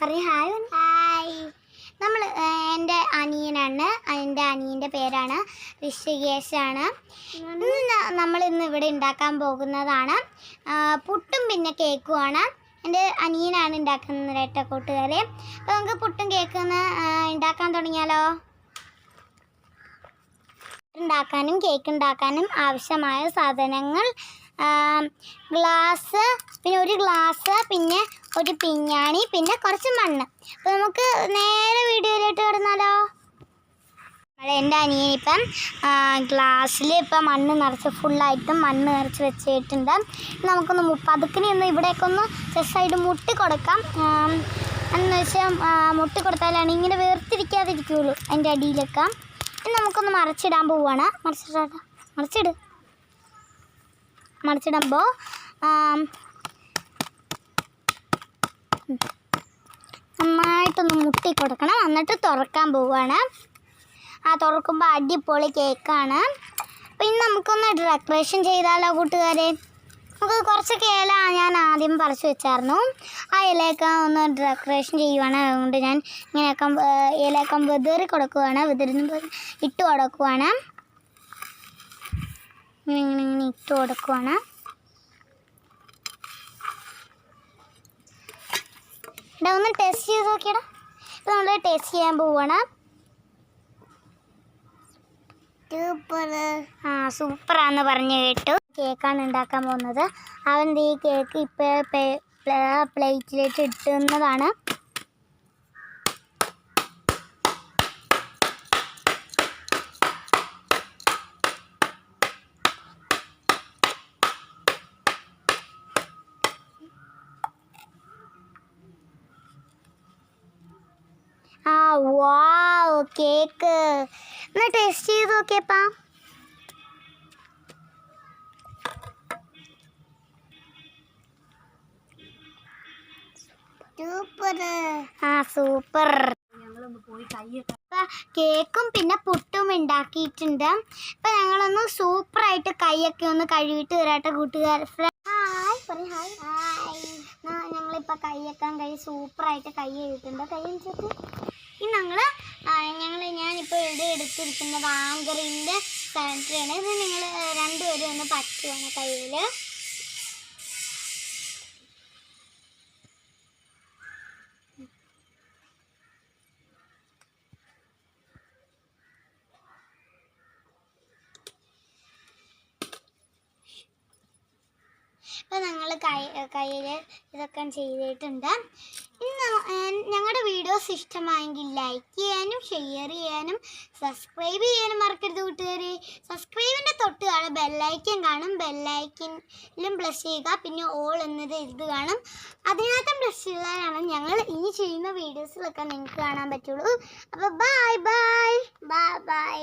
പറയും hi hi. നമ്മൾ എന്റെ അനിയനാണ്. എന്റെ അനിയന്റെ പേരാണ് ഋഷികേശാണ്. ഇന്ന് നമ്മൾ ഇന്ന് ഇവിടെ ഉണ്ടാക്കാൻ പോകുന്നതാണ് പുട്ടും പിന്നെ കേക്കുമാണ് എന്റെ അനിയനാണ് ഉണ്ടാക്കുന്നത് കേട്ടോ കൂട്ടുകാരെ. അപ്പോൾ നമുക്ക് പുട്ടും കേക്കും ഉണ്ടാക്കാൻ തുടങ്ങിയാലോ? ഉണ്ടാക്കാനും കേക്ക് ഉണ്ടാക്കാനും ആവശ്യമായ സാധനങ്ങൾ ഗ്ലാസ് പിന്നെ ഒരു ഗ്ലാസ് പിന്നെ ഒരു പിഞ്ഞാണി പിന്നെ കുറച്ച് മണ്ണ്. അപ്പോൾ നമുക്ക് നേരെ വീഡിയോയിലോട്ട് കിടന്നാലോ? എന്റെ അനിയൻ ഇപ്പം ഗ്ലാസ്സിൽ ഇപ്പം മണ്ണ് നിറച്ച് ഫുള്ളായിട്ടും മണ്ണ് നിറച്ച് വെച്ചിട്ടുണ്ട്. നമുക്കൊന്ന് പതുക്കിനെ ഒന്ന് ഇവിടേക്ക് ഒന്ന് ചെസ്സായിട്ട് മുട്ടി കൊടുക്കാം. എന്ന് വെച്ചാൽ മുട്ടി കൊടുത്താലാണ് ഇങ്ങനെ വേർതിരിക്കാതെ ഇരിക്കുകയുള്ളൂ അതിന്റെ അടിയിലൊക്കെ. നമുക്കൊന്ന് മറച്ചിടാൻ പോവുകയാണ് മറിച്ചിടാ മറിച്ചിട്. മറിച്ചിടുമ്പോൾ നന്നായിട്ടൊന്ന് മുട്ടി കൊടുക്കണം എന്നിട്ട് തുറക്കാൻ പോവുകയാണ് ആ തുറക്കുമ്പോൾ അടിപൊളി കേക്കാണ്. പിന്നെ നമുക്കൊന്ന് ഡെക്കറേഷൻ ചെയ്താലോ കൂട്ടുകാരെ? നമുക്ക് കുറച്ചൊക്കെ ഇല ഞാൻ ആദ്യം പറിച്ചു വെച്ചായിരുന്നു. ആ ഇലയൊക്കെ ഒന്ന് ഡെക്കറേഷൻ ചെയ്യുവാണ്. അതുകൊണ്ട് ഞാൻ ഇങ്ങനെയൊക്കെ ഇലയൊക്കെ വെതിറി കൊടുക്കുവാണ്. വെതിരുന്ന് ഇട്ട് കൊടുക്കുവാണ്. ഇങ്ങനെ ഇങ്ങനെ ഇട്ട് കൊടുക്കുവാണ്. എടാ ഒന്ന് ടേസ്റ്റ് ചെയ്ത് നോക്കിയടാ. ഇപ്പം നമ്മൾ ടേസ്റ്റ് ചെയ്യാൻ പോവാണ്. സൂപ്പർ ആ സൂപ്പറാന്ന് പറഞ്ഞു കേട്ടു. കേക്കാണ് ഉണ്ടാക്കാൻ പോകുന്നത്. അവൻ ഈ കേക്ക് ഇപ്പോൾ പ്ലേറ്റിലേക്ക് ഇട്ടുന്നതാണ്. ആ വാവ് കേക്ക്. ഒന്ന് ടേസ്റ്റ് ചെയ്ത് നോക്കിയപ്പാ. ആ സൂപ്പർ കേക്കും പിന്നെ പുട്ടും ഉണ്ടാക്കിയിട്ടുണ്ട്. അപ്പൊ ഞങ്ങളൊന്ന് സൂപ്പർ സൂപ്പറായിട്ട് കൈയൊക്കെ ഒന്ന് കഴുകിയിട്ട് വരാട്ടെ കൂട്ടുകാർ. ഹായ് പറയ് ഹായ് ഹായ് ഞങ്ങളിപ്പോൾ കൈയൊക്കെ കൈ സൂപ്പറായിട്ട് കൈ കഴുകിയിട്ടുണ്ട്. കൈ വെച്ചിട്ട് ഇനി ഞങ്ങൾ ഞങ്ങൾ ഞാനിപ്പോൾ ഇവിടെ എടുത്തിരിക്കുന്നത് ആങ്കറിന്റെ സാനിറ്ററിയാണ് ഇത് നിങ്ങൾ രണ്ടുപേരും ഒന്ന് പറ്റുവാണ് കയ്യിൽ അപ്പോൾ ഞങ്ങൾ കൈ കയ്യിൽ ഇതൊക്കെ ചെയ്തിട്ടുണ്ട്. ഇന്ന് ഞങ്ങളുടെ വീഡിയോസ് ഇഷ്ടമായെങ്കിൽ ലൈക്ക് ചെയ്യാനും ഷെയർ ചെയ്യാനും സബ്സ്ക്രൈബ് ചെയ്യാനും മറക്കരുത് കൂട്ടുകാരെ. സബ്സ്ക്രൈബിന്റെ തൊട്ട് കാണും. ബെല്ലൈക്കൻ കാണും ബെല്ലൈക്കനിലും പ്ലസ് ചെയ്യുക. പിന്നെ ഓൾ എന്നത് ഇത് കാണും. അതിനകത്തും പ്ലസ് ചെയ്താലാണ് ഞങ്ങൾ ഇനി ചെയ്യുന്ന വീഡിയോസിലൊക്കെ നിങ്ങൾക്ക് കാണാൻ പറ്റുള്ളൂ. അപ്പോൾ ബൈ ബൈ ബൈ ബൈ